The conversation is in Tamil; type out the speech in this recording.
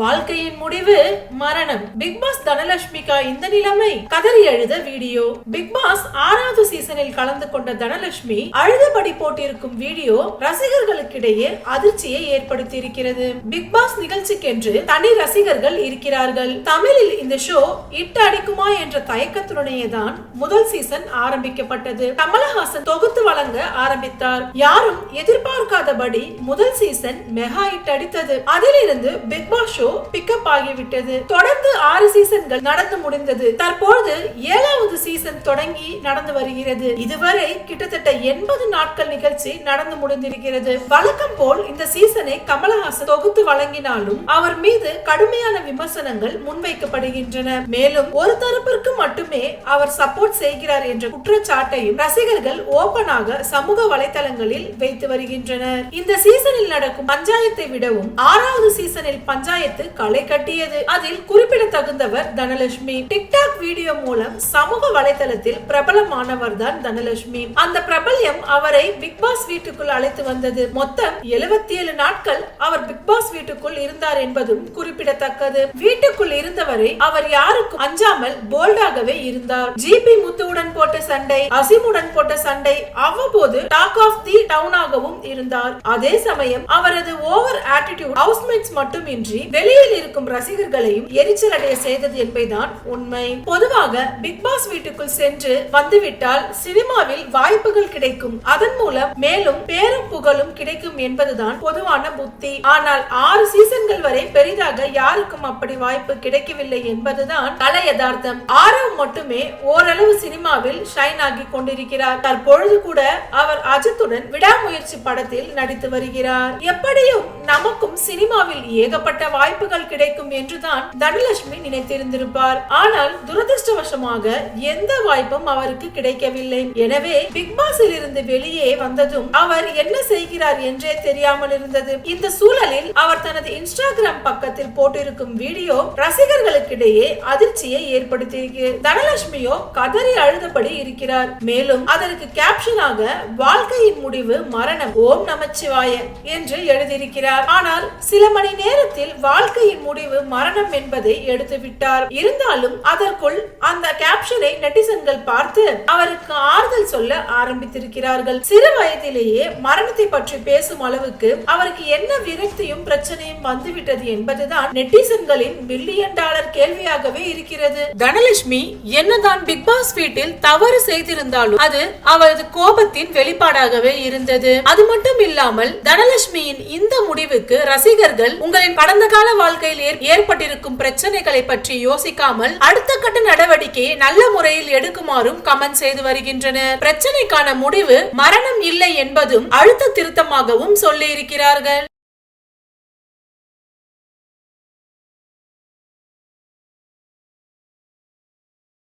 வாழ்க்கையின் முடிவு மரணம். பிக் பாஸ் தனலட்சுமிக்கா இந்த நிலைமை. கதறி அழுத வீடியோ. பிக் பாஸ் ஆறாவது சீசனில் கலந்து கொண்ட தனலட்சுமி அழுதபடி போட்டிருக்கும் வீடியோ ரசிகர்களுக்கிடையே அதிர்ச்சியை ஏற்படுத்தி இருக்கிறது பிக் பாஸ் நிகழ்ச்சிக்கென்று தனி ரசிகர்கள் இருக்கிறார்கள். தமிழில் இந்த ஷோ இட்டு அடிக்குமா என்ற தயக்கத்துடனேயே தான் முதல் சீசன் ஆரம்பிக்கப்பட்டது. கமலஹாசன் தொகுத்து வழங்க ஆரம்பித்தார். யாரும் எதிர்பார்க்காதபடி முதல் சீசன் மெகா இட் அடித்தது. அதிலிருந்து பிக் பாஸ் ஷோ பிக்கப் ஆகிவிட்டது. தொடர்ந்து ஆறு சீசன்கள் நடந்து முடிந்தது. தற்போது ஏழாவது சீசன் தொடங்கி நடந்து வருகிறது. இதுவரை கிட்டத்தட்ட எண்பது நாட்கள் நிகழ்ச்சி நடந்து முடிந்திருக்கிறது. வழக்கம் போல் இந்த சீசனை கமலஹாசன் தொகுத்து வழங்கினாலும் அவர் மீது கடுமையான விமர்சனங்கள் முன்வைக்கப்படுகின்றன. மேலும் ஒரு தரப்பிற்கு மட்டுமே அவர் சப்போர்ட் செய்கிறார் என்ற குற்றச்சாட்டையும் ரசிகர்கள் ஓபனாக சமூக வலைதளங்களில் வைத்து வருகின்றனர். இந்த சீசனில் நடக்கும் பஞ்சாயத்தை விடவும் ஆறாவது சீசனில் பஞ்சாயத்து களை கட்டியது. அதில் குறிப்பிடத்தகுந்தவர் தனலட்சுமி. டிக்டாக் வீடியோ மூலம் சமூக வலைதளத்தில் பிரபலமானவர் தான் தனலட்சுமி. அந்த பிரபல்யம் அவரை பிக் பாஸ் வீட்டுக்குள் அழைத்து வந்தது. மொத்தம் எழுபத்தி ஏழு நாட்கள் அவர் பிக் பாஸ் வீட்டுக்குள் இருந்தார் என்பதும் குறிப்பிடத்தக்கது. வீட்டுக்குள் இருந்தவரை அவர் யாருக்கும் அஞ்சாமல் போல்டாகவே இருந்தார். ஜிபி முத்துவுடன் போட்ட சண்டை அசிமுடன் போட்ட சண்டை அவ்வப்போது டாக் ஆஃப் தி டவுனாகவும் இருந்தார். அதே சமயம் அவரது ஓவர் ஆட்டிடியூட் ஹவுஸ்மேட்ஸ் மட்டுமின்றி வெளியில் இருக்கும் ரசிகர்களையும் எரிச்சல் அடைய செய்தது என்பதுதான் உண்மை. பொதுவாக பிக் பாஸ் வீட்டுக்குள் சென்று வந்துவிட்டால் சினிமாவில் வாய்ப்புகள் கிடைக்கும். அதன் மூலம் மேலும் பேரும் புகழும் கிடைக்கும் என்பதுதான் பொதுவான புத்தி. ஆனால் ஆறு சீசன்கள் வரை பெரிதாக யாருக்கும் அப்படி வாய்ப்பு கிடைக்கவில்லை என்பதுதான் கல யதார்த்தம். ஆரவ் மட்டுமே ஓரளவு சினிமாவில் ஷைன் ஆகி கொண்டிருக்கிறார். தற்பொழுது கூட அவர் அஜித்துடன் விடாமுயற்சி படத்தில் நடித்து வருகிறார். எப்படியும் நமக்கும் சினிமாவில் ஏகப்பட்ட வாய்ப்பு வாய்ப்புகள் கிடைக்கும் என்றுதான் தனலட்சுமி நினைத்திருந்திருப்பார். ஆனால் துரதிருஷ்டவசமாக எந்த வாய்ப்பும் அவருக்கு கிடைக்கவில்லை. எனவே பிக் பாஸில் இருந்து வெளியே வந்ததும் அவர் என்ன செய்கிறார் என்றே தெரியாமல் இருந்தது. இந்த சூழலில் அவர் தனது இன்ஸ்டாகிராம் பக்கத்தில் போட்டிருக்கும் வீடியோ ரசிகர்களுக்கிடையே அதிர்ச்சியை ஏற்படுத்தியிருக்கு. தனலட்சுமியோ கதறி அழுதபடி இருக்கிறார். மேலும் அதற்கு கேப்ஷனாக வாழ்க்கையின் முடிவு மரணம் ஓம் நமச்சிவாய என்று எழுதியிருக்கிறார். ஆனால் சில மணி நேரத்தில் வாழ்க்கையின் முடிவு மரணம் என்பதை எடுத்துவிட்டார். இருந்தாலும் அதற்குள் அந்த கேப்ஷனை நெட்டிசன்கள் பார்த்து அவருக்கு ஆறுதல் சொல்ல ஆரம்பித்திருக்கிறார்கள். சிறு வயதிலேயே மரணத்தை பற்றி பேசும் அளவுக்கு அவருக்கு என்ன விரக்தியும் பிரச்சனையும் வந்துவிட்டது என்பதுதான் நெட்டிசன்களின் மில்லியன் டாலர் கேள்வியாகவே இருக்கிறது. தனலட்சுமி என்னதான் பிக் பாஸ் வீட்டில் தவறு செய்திருந்தாலும் அது அவரது கோபத்தின் வெளிப்பாடாகவே இருந்தது. அது மட்டும் இல்லாமல் தனலட்சுமியின் இந்த முடிவுக்கு ரசிகர்கள் உங்களின் கடந்த கால வாழ்க்கையில் ஏற்- ஏற்பட்டிருக்கும் பிரச்சனைகளை பற்றி யோசிக்காமல் அடுத்த கட்ட நடவடிக்கையை நல்ல முறையில் எடுக்குமாறும் கமெண்ட் செய்து வருகின்றனர். பிரச்சனைக்கான முடிவு மரணம் இல்லை என்பதும் அழுத்த திருத்தமாகவும் சொல்லி இருக்கிறார்கள்